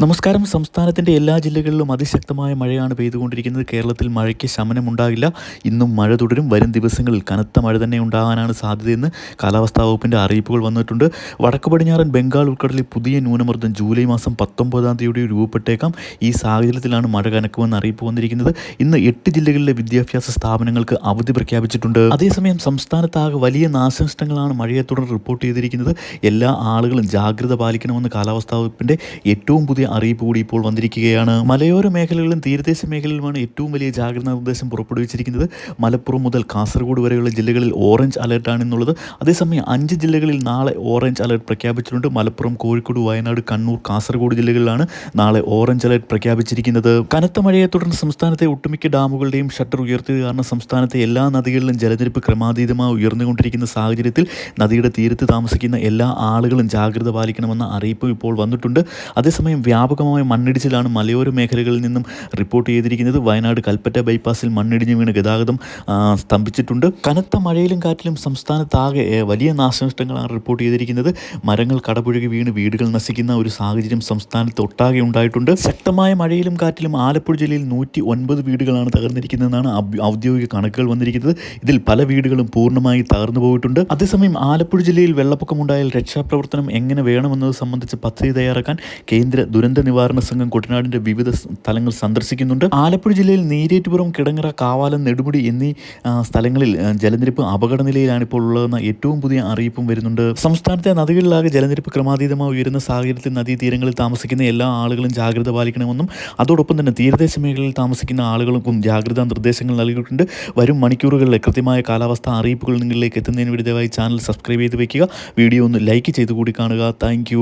നമസ്കാരം. സംസ്ഥാനത്തിന്റെ എല്ലാ ജില്ലകളിലും അതിശക്തമായ മഴയാണ് പെയ്തുകൊണ്ടിരിക്കുന്നത്. കേരളത്തിൽ മഴയ്ക്ക് ശമനമുണ്ടാകില്ല. ഇന്നും മഴ തുടരും. വരും ദിവസങ്ങളിൽ കനത്ത മഴ തന്നെ ഉണ്ടാകാനാണ് സാധ്യതയെന്ന് കാലാവസ്ഥാ വകുപ്പിന്റെ അറിയിപ്പുകൾ വന്നിട്ടുണ്ട്. വടക്ക് പടിഞ്ഞാറൻ ബംഗാൾ ഉൾക്കടലിൽ പുതിയ ന്യൂനമർദ്ദം ജൂലൈ മാസം പത്തൊമ്പതാം തീയതി രൂപപ്പെട്ടേക്കാം. ഈ സാഹചര്യത്തിലാണ് മഴ കനക്കുമെന്ന് അറിയിപ്പ് വന്നിരിക്കുന്നത്. ഇന്ന് എട്ട് ജില്ലകളിലെ വിദ്യാഭ്യാസ സ്ഥാപനങ്ങൾക്ക് അവധി പ്രഖ്യാപിച്ചിട്ടുണ്ട്. അതേസമയം സംസ്ഥാനത്താകെ വലിയ നാശനഷ്ടങ്ങളാണ് മഴയെ തുടർന്ന് റിപ്പോർട്ട് ചെയ്തിരിക്കുന്നത്. എല്ലാ ആളുകളും ജാഗ്രത പാലിക്കണമെന്ന് കാലാവസ്ഥാ വകുപ്പിന്റെ ഏറ്റവും പുതിയ അറിയിപ്പ് കൂടി ഇപ്പോൾ വന്നിരിക്കുകയാണ്. മലയോര മേഖലകളിലും തീരദേശ മേഖലയിലുമാണ് ഏറ്റവും വലിയ ജാഗ്രതാ നിർദ്ദേശം പുറപ്പെടുവിച്ചിരിക്കുന്നത്. മലപ്പുറം മുതൽ കാസർഗോഡ് വരെയുള്ള ജില്ലകളിൽ ഓറഞ്ച് അലർട്ടാണ് എന്നുള്ളത്. അതേസമയം അഞ്ച് ജില്ലകളിൽ നാളെ ഓറഞ്ച് അലർട്ട് പ്രഖ്യാപിച്ചിട്ടുണ്ട്. മലപ്പുറം കോഴിക്കോട് വയനാട് കണ്ണൂർ കാസർഗോഡ് ജില്ലകളിലാണ് നാളെ ഓറഞ്ച് അലർട്ട് പ്രഖ്യാപിച്ചിരിക്കുന്നത്. കനത്ത മഴയെ തുടർന്ന് സംസ്ഥാനത്തെ ഒട്ടുമിക്ക ഡാമുകളുടെയും ഷട്ടർ ഉയർത്തിയത് കാരണം സംസ്ഥാനത്തെ എല്ലാ നദികളിലും ജലനിരപ്പ് ക്രമാതീതമായി ഉയർന്നുകൊണ്ടിരിക്കുന്ന സാഹചര്യത്തിൽ നദിയുടെ തീരത്ത് താമസിക്കുന്ന എല്ലാ ആളുകളും ജാഗ്രത പാലിക്കണമെന്ന അറിയിപ്പ് ഇപ്പോൾ വന്നിട്ടുണ്ട്. അതേസമയം വ്യാപകമായ മണ്ണിടിച്ചിലാണ് മലയോര മേഖലകളിൽ നിന്നും റിപ്പോർട്ട് ചെയ്തിരിക്കുന്നത്. വയനാട് കൽപ്പറ്റ ബൈപ്പാസിൽ മണ്ണിടിഞ്ഞ് വീണ് ഗതാഗതം സ്തംഭിച്ചിട്ടുണ്ട്. കനത്ത മഴയിലും കാറ്റിലും സംസ്ഥാനത്താകെ വലിയ നാശനഷ്ടങ്ങളാണ് റിപ്പോർട്ട് ചെയ്തിരിക്കുന്നത്. മരങ്ങൾ കടപുഴകി വീണ് വീടുകൾ നശിക്കുന്ന ഒരു സാഹചര്യം സംസ്ഥാനത്ത് ഒട്ടാകെ ഉണ്ടായിട്ടുണ്ട്. ശക്തമായ മഴയിലും കാറ്റിലും ആലപ്പുഴ ജില്ലയിൽ നൂറ്റി ഒൻപത് വീടുകളാണ് തകർന്നിരിക്കുന്നതെന്നാണ് ഔദ്യോഗിക കണക്കുകൾ വന്നിരിക്കുന്നത്. ഇതിൽ പല വീടുകളും പൂർണമായി തകർന്നു പോയിട്ടുണ്ട്. അതേസമയം ആലപ്പുഴ ജില്ലയിൽ വെള്ളപ്പൊക്കമുണ്ടായാൽ രക്ഷാപ്രവർത്തനം എങ്ങനെ വേണമെന്നത് സംബന്ധിച്ച് പദ്ധതി തയ്യാറാക്കാൻ കേന്ദ്ര ദുരന്ത നിവാരണ സംഘം കുട്ടനാടിന്റെ വിവിധ സ്ഥലങ്ങൾ സന്ദർശിക്കുന്നുണ്ട്. ആലപ്പുഴ ജില്ലയിൽ നീരേറ്റുപുറം കിടങ്ങറ കാവാലം നെടുമുടി എന്നീ സ്ഥലങ്ങളിൽ ജലനിരപ്പ് അപകട നിലയിലാണ് ഇപ്പോൾ ഉള്ളതെന്ന ഏറ്റവും പുതിയ അറിയിപ്പും വരുന്നുണ്ട്. സംസ്ഥാനത്തെ നദികളിലാകെ ജലനിരപ്പ് ക്രമാതീതമായി ഉയരുന്ന സാഹചര്യത്തിൽ നദീതീരങ്ങളിൽ താമസിക്കുന്ന എല്ലാ ആളുകളും ജാഗ്രത പാലിക്കണമെന്നും അതോടൊപ്പം തന്നെ തീരദേശ മേഖലയിൽ താമസിക്കുന്ന ആളുകൾക്കും ജാഗ്രതാ നിർദ്ദേശങ്ങൾ നൽകിയിട്ടുണ്ട്. വരും മണിക്കൂറുകളിലെ കൃത്യമായ കാലാവസ്ഥ അറിയിപ്പുകൾ നിങ്ങളിലേക്ക് എത്തുന്നതിന് വേണ്ടി ദയവായി ചാനൽ സബ്സ്ക്രൈബ് ചെയ്ത് വയ്ക്കുക വീഡിയോ ഒന്ന് ലൈക്ക് ചെയ്ത് കൂടി കാണുക. താങ്ക്